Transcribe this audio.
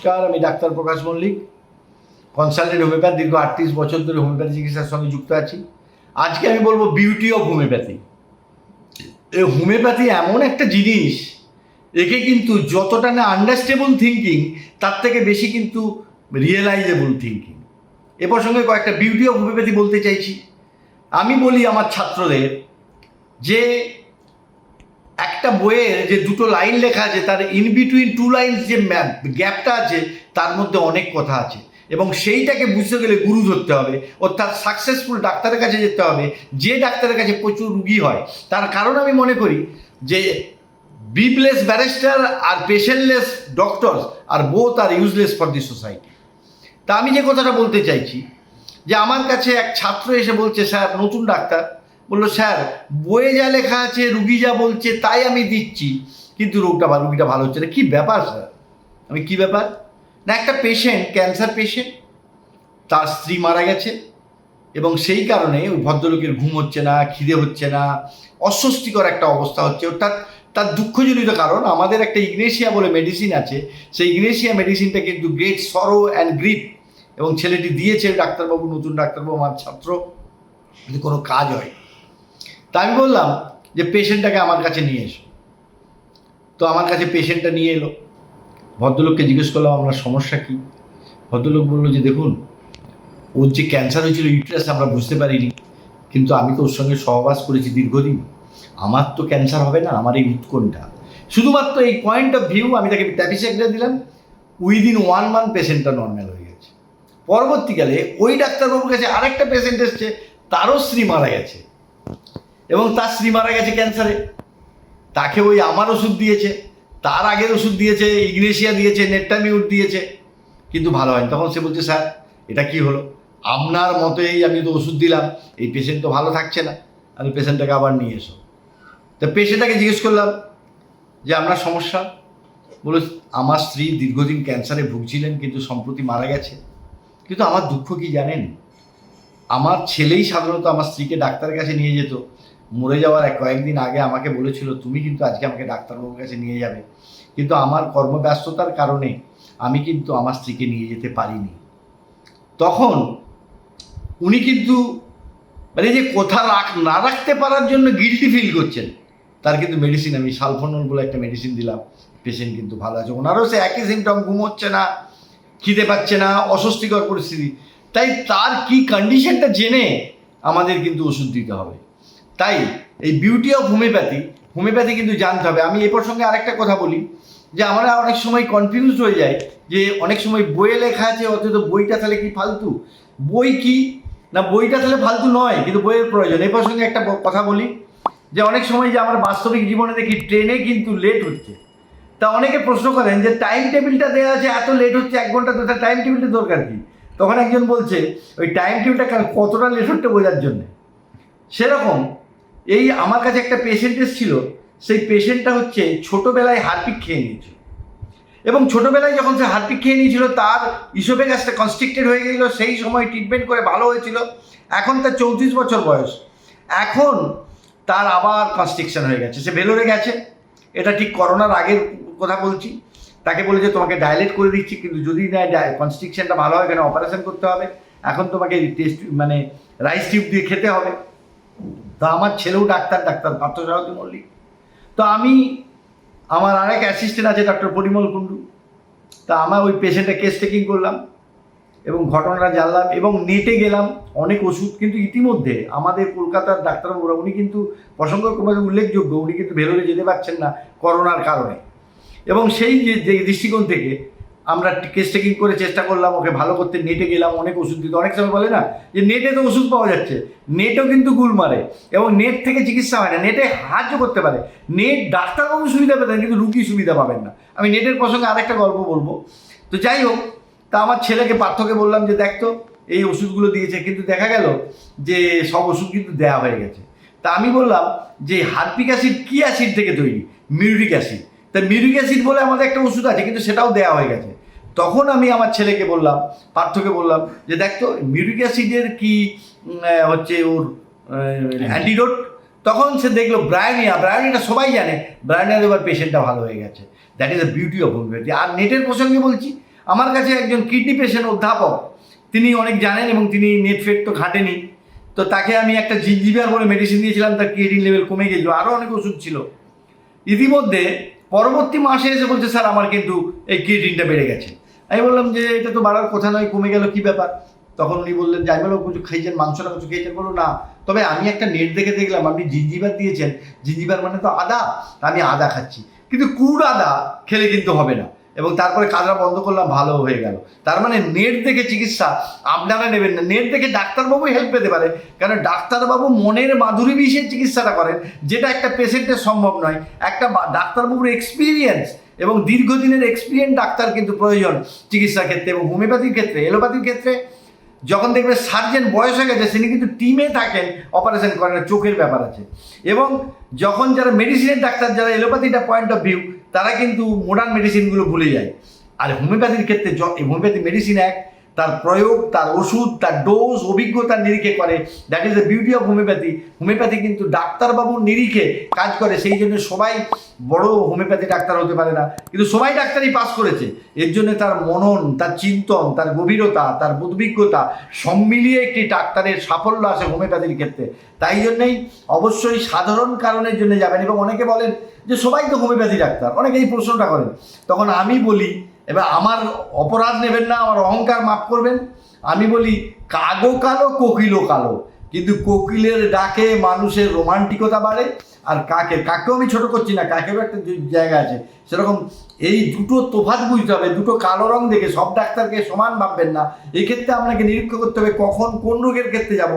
নমস্কার, আমি doctor Prakash Mallick consultant homeopath দীর্ঘ আটত্রিশ বছর ধরে হোমিওপ্যাথি চিকিৎসার সঙ্গে যুক্ত আছি। আজকে আমি বলব বিউটি অফ হোমিওপ্যাথি এই হোমিওপ্যাথি এমন একটা জিনিস, একে কিন্তু যতটা না আন্ডারস্টেবল থিঙ্কিং তার থেকে বেশি কিন্তু রিয়েলাইজেবল থিঙ্কিং এ প্রসঙ্গে কয়েকটা বিউটি অফ হোমিওপ্যাথি বলতে চাইছি। আমি বলি আমার ছাত্রদের যে একটা বইয়ের যে দুটো লাইন লেখা আছে, তার ইন বিটুইন টু লাইন্স যে গ্যাপটা আছে, তার মধ্যে অনেক কথা আছে। এবং সেইটাকে বুঝতে গেলে গুরু ধরতে হবে, অর্থাৎ সাকসেসফুল ডাক্তারের কাছে যেতে হবে, যে ডাক্তারের কাছে প্রচুর রুগী হয়। তার কারণ আমি মনে করি যে briefless barrister R patientless doctors are both are useless for the society তা আমি যে কথাটা বলতে চাইছি, যে আমার কাছে এক ছাত্র এসে বলছে, স্যার, নতুন ডাক্তার। বলল, স্যার, বইয়ে যা লেখা আছে, রুগী যা বলছে, তাই আমি দিচ্ছি। কিন্তু রোগটা রুগীটা ভালো হচ্ছে না। কী ব্যাপার, স্যার? আমি কী ব্যাপার? না, একটা পেশেন্ট ক্যান্সার পেশেন্ট তার স্ত্রী মারা গেছে এবং সেই কারণে ওই ভদ্রলোকের ঘুম হচ্ছে না, খিদে হচ্ছে না, অস্বস্তিকর একটা অবস্থা হচ্ছে। অর্থাৎ তার দুঃখজনিত কারণ, আমাদের একটা ইগনেশিয়া বলে মেডিসিন আছে। সেই ইগনেশিয়া মেডিসিনটা কিন্তু গ্রেট সরো অ্যান্ড গ্রিপ এবং ছেলেটি দিয়েছে ডাক্তারবাবু, নতুন ডাক্তারবাবু, আমার ছাত্র। কিন্তু কোনো কাজ হয় তা আমি বললাম যে পেশেন্টটাকে আমার কাছে নিয়ে এসো। তো আমার কাছে পেশেন্টটা নিয়ে এলো। ভদ্রলোককে জিজ্ঞেস করলাম, আপনার সমস্যা কী? ভদ্রলোক বলল যে, দেখুন, ওর যে ক্যান্সার হয়েছিল ইউট্রাস আমরা বুঝতে পারিনি, কিন্তু আমি তো ওর সঙ্গে সহবাস করেছি দীর্ঘদিন। আমার তো ক্যান্সার হবে না, আমার এই উৎকণ্ঠা। শুধুমাত্র এই পয়েন্ট অফ ভিউ আমি তাকে ট্যাপিসেকটা দিলাম উইদিন ওয়ান মান্থ পেশেন্টটা নর্মাল হয়ে গেছে। পরবর্তীকালে ওই ডাক্তারবাবুর কাছে আরেকটা পেশেন্ট এসছে, তারও স্ত্রী মারা গেছে। এবং তার স্ত্রী মারা গেছে ক্যান্সারে। তাকে ওই আমার ওষুধ দিয়েছে, তার আগের ওষুধ দিয়েছে, ইগনেশিয়া দিয়েছে, নেট্টামিউট দিয়েছে, কিন্তু ভালো হয়নি। তখন সে বলছে, স্যার, এটা কি হলো? আপনার মতেই আমি তো ওষুধ দিলাম, এই পেশেন্ট তো ভালো থাকছে না। আমি পেশেন্টটাকে আবার নিয়ে এসো। তো পেশেন্টটাকে জিজ্ঞেস করলাম যে, আপনার সমস্যা? বলে, আমার স্ত্রী দীর্ঘদিন ক্যান্সারে ভুগছিলেন, কিন্তু সম্প্রতি মারা গেছে। কিন্তু আমার দুঃখ কি জানেন? আমার ছেলেই সাধারণত আমার স্ত্রীকে ডাক্তারের কাছে নিয়ে যেত। মরে যাওয়ার কয়েকদিন আগে আমাকে বলেছিল, তুমি কিন্তু আজকে আমাকে ডাক্তারবাবুর কাছে নিয়ে যাবে। কিন্তু আমার কর্মব্যস্ততার কারণে আমি কিন্তু আমার স্ত্রীকে নিয়ে যেতে পারিনি। তখন উনি কিন্তু মানে যে কোথা রাখ, না রাখতে পারার জন্য গিলটি ফিল করছেন। তার কিন্তু মেডিসিন আমি সালফোনল বলে একটা মেডিসিন দিলাম। পেশেন্ট কিন্তু ভালো আছে। ওনারও সে একই সিমটম ঘুম হচ্ছে না, খিদে পাচ্ছে না, অস্বস্তিকর পরিস্থিতি। তাই তার কি কন্ডিশনটা জেনে আমাদের কিন্তু ওষুধ দিতে হবে। তাই এই বিউটি অফ হোমিওপ্যাথি হোমিওপ্যাথি কিন্তু জানতে হবে। আমি এ প্রসঙ্গে আরেকটা কথা বলি, যে আমরা অনেক সময় কনফিউজ হয়ে যায় যে অনেক সময় বইয়ে লেখা আছে, অথচ বইটা তাহলে কি ফালতু? বই কি? না, বইটা তাহলে ফালতু নয়, কিন্তু বইয়ের প্রয়োজন। এই প্রসঙ্গে একটা কথা বলি, যে অনেক সময় যে আমার বাস্তবিক জীবনে দেখি ট্রেনে কিন্তু লেট হচ্ছে। তা অনেকে প্রশ্ন করেন যে টাইম টেবিলটা দেওয়া আছে, এত লেট হচ্ছে, এক ঘণ্টা তো টাইম টেবিলটা দরকার কি? তখন একজন বলছে, ওই টাইম টেবিলটা কতটা লেট হচ্ছে বোঝার জন্যে? সেরকম এই আমার কাছে একটা পেশেন্ট এসেছিল, সেই পেশেন্টটা হচ্ছে ছোটোবেলায় হারপিক খেয়ে নিয়েছিল। এবং ছোটোবেলায় যখন সে হারপিক খেয়ে নিয়েছিল, তার ইসোপে গাছটা কনস্ট্রিক্টেড হয়ে গেছিল, সেই সময় ট্রিটমেন্ট করে ভালো হয়েছিল। এখন তার চৌত্রিশ বছর বয়স। এখন তার আবার কনস্ট্রিকশন হয়ে গেছে। সে ভেলোরে গেছে। এটা ঠিক করোনার আগের কথা বলছি। তাকে বলেছে তোমাকে ডাইলেট করে দিচ্ছি, কিন্তু যদি না কনস্ট্রিকশনটা ভালো হয় এখানে অপারেশন করতে হবে? এখন তোমাকে টেস্ট মানে রাইস টিউব দিয়ে খেতে হবে। তা আমার ছেলেও ডাক্তার ডাক্তার পার্থসারথী মল্লিক। তো আমি, আমার আরেক অ্যাসিস্ট্যান্ট আছে ডক্টর পরিমল কুণ্ডু। তা আমার ওই পেশেন্টটা কেস টেকিং করলাম এবং ঘটনাটা জানলাম এবং নেটে গেলাম অনেক ওষুধ। কিন্তু ইতিমধ্যে আমাদের কলকাতার ডাক্তারবাবুরা, উনি কিন্তু প্রসঙ্গক্রমে উল্লেখযোগ্য, উনি কিন্তু ভেলোরে যেতে পারছেন না করোনার কারণে। এবং সেই যে দৃষ্টিকোণ থেকে আমরা কেস টেকিং করে চেষ্টা করলাম, ওকে ভালো করতে নেটে গেলাম, অনেক ওষুধ দিতে। অনেক সময় বলে না যে নেটে তো ওষুধ পাওয়া যাচ্ছে নেটও কিন্তু গুল মারে এবং নেট থেকে চিকিৎসা হয় না নেটে সাহায্য করতে পারে। নেট ডাক্তারবাবু সুবিধা পেতেন, কিন্তু রুগী সুবিধা পাবেন না। আমি নেটের প্রসঙ্গে আরেকটা গল্প বলব। তো যাই হোক, তা আমার ছেলেকে, পার্থকে বললাম যে, দেখ তো, এই ওষুধগুলো দিয়েছে, কিন্তু দেখা গেল যে সব ওষুধ কিন্তু দেওয়া হয়ে গেছে। তা আমি বললাম যে, হার্পিক অ্যাসিড কী অ্যাসিড থেকে তৈরি? Muriatic acid. তা মিউরিক অ্যাসিড বলে আমাদের একটা ওষুধ আছে, কিন্তু সেটাও দেওয়া হয়ে গেছে। তখন আমি আমার ছেলেকে বললাম পার্থকে বললাম যে দেখ তো মিউরিক অ্যাসিডের কি হচ্ছে ওর অ্যান্টিডোট তখন সে দেখল ব্রায়নিয়া ব্রায়নিয়াটা সবাই জানে ব্রায়নিয়া এবার পেশেন্টটা ভালো হয়ে গেছে। That is the beauty of homeopathy আর নেটের প্রসঙ্গে বলছি আমার কাছে একজন কিডনি পেশেন্ট অধ্যাপক তিনি অনেক জানেন এবং তিনি নেটফেট তো ঘাটেনি তো তাকে আমি একটা জিঞ্জিবিয়ার বলে মেডিসিন দিয়েছিলাম তার ক্রিয়েটিন লেভেল কমে গেছিল আরও অনেক ওষুধ ছিল। ইতিমধ্যে পরবর্তী মাসে এসে বলছে, স্যার, আমার কিন্তু এই ক্রিয়েটিনটা বেড়ে গেছে। আমি বললাম যে, এটা তো বাড়ার কথা নয়, কমে গেল কি ব্যাপার? তখন উনি বললেন যে, আমি বললাম, কিছু খেয়েছেন মাংসটা কিছু খেয়েছেন? বলো না, তবে আমি একটা নেট দেখে দেখলাম, আপনি জিঞ্জিবার দিয়েছেন। জিঞ্জিবার মানে তো আদা আমি আদা খাচ্ছি। কিন্তু কুড় আদা খেলে কিন্তু হবে না। এবং তারপরে কাজটা বন্ধ করলাম, ভালো হয়ে গেল। তার মানে নেট দেখে চিকিৎসা আপনারা নেবেন না। নেট দেখে ডাক্তারবাবু হেল্প পেতে পারে। কারণ ডাক্তারবাবু মনের মাধুরী বিষয়ে চিকিৎসাটা করেন, যেটা একটা পেশেন্টের সম্ভব নয়। একটা ডাক্তারবাবুর এক্সপিরিয়েন্স এবং দীর্ঘদিনের এক্সপিরিয়েন্স ডাক্তার কিন্তু প্রয়োজন চিকিৎসার ক্ষেত্রে এবং হোমিওপ্যাথির ক্ষেত্রে এলোপ্যাথির ক্ষেত্রে। যখন দেখবে সার্জেন বয়স হয়ে গেছে, তিনি কিন্তু টিমে থাকেন অপারেশন করেন চোখের ব্যাপার আছে। এবং যখন যারা মেডিসিনের ডাক্তার, যারা এলোপ্যাথিটা পয়েন্ট অফ ভিউ তারা কিন্তু মডার্ন মেডিসিনগুলো ভুলে যায়। আর হোমিওপ্যাথির ক্ষেত্রে হোমিওপ্যাথি মেডিসিন এক তার প্রয়োগ, তার ওষুধ, তার ডোজ অভিজ্ঞতার নিরিখে করে। That is the beauty of homeopathy homeopathy কিন্তু ডাক্তারবাবুর নিরিখে কাজ করে, সেই জন্য সবাই বড় হোমিওপ্যাথি ডাক্তার হতে পারে না। কিন্তু সবাই ডাক্তারই পাস করেছে। এর জন্য তার মনন, তার চিন্তন, তার গভীরতা, তার উদ্বিগ্নতা সব মিলিয়ে একটি ডাক্তারের সাফল্য আসে হোমিওপ্যাথির ক্ষেত্রে। তাই জন্যেই অবশ্যই সাধারণ কারণের জন্য যাবেন। এবং অনেকে বলেন যে সবাই তো হোমিওপ্যাথি ডাক্তার অনেকে এই প্রশ্নটা করেন। তখন আমি বলি এবার আমার অপরাধ নেবেন না, আমার অহংকার মাফ করবেন। আমি বলি, কাগো কালো, কোকিলও কালো। কিন্তু কোকিলের ডাকে মানুষের রোমান্টিকতা বাড়ে, আর কাকে, কাকেও আমি ছোট করছি না কাকেও একটা জায়গা আছে। সেরকম এই দুটো তোফাত বুঝতে হবে, দুটো কালো রং দেখে সব ডাক্তারকে সমান ভাববেন না। এক্ষেত্রে আপনাকে নিরীক্ষা করতে হবে কখন কোন রোগের ক্ষেত্রে যাব।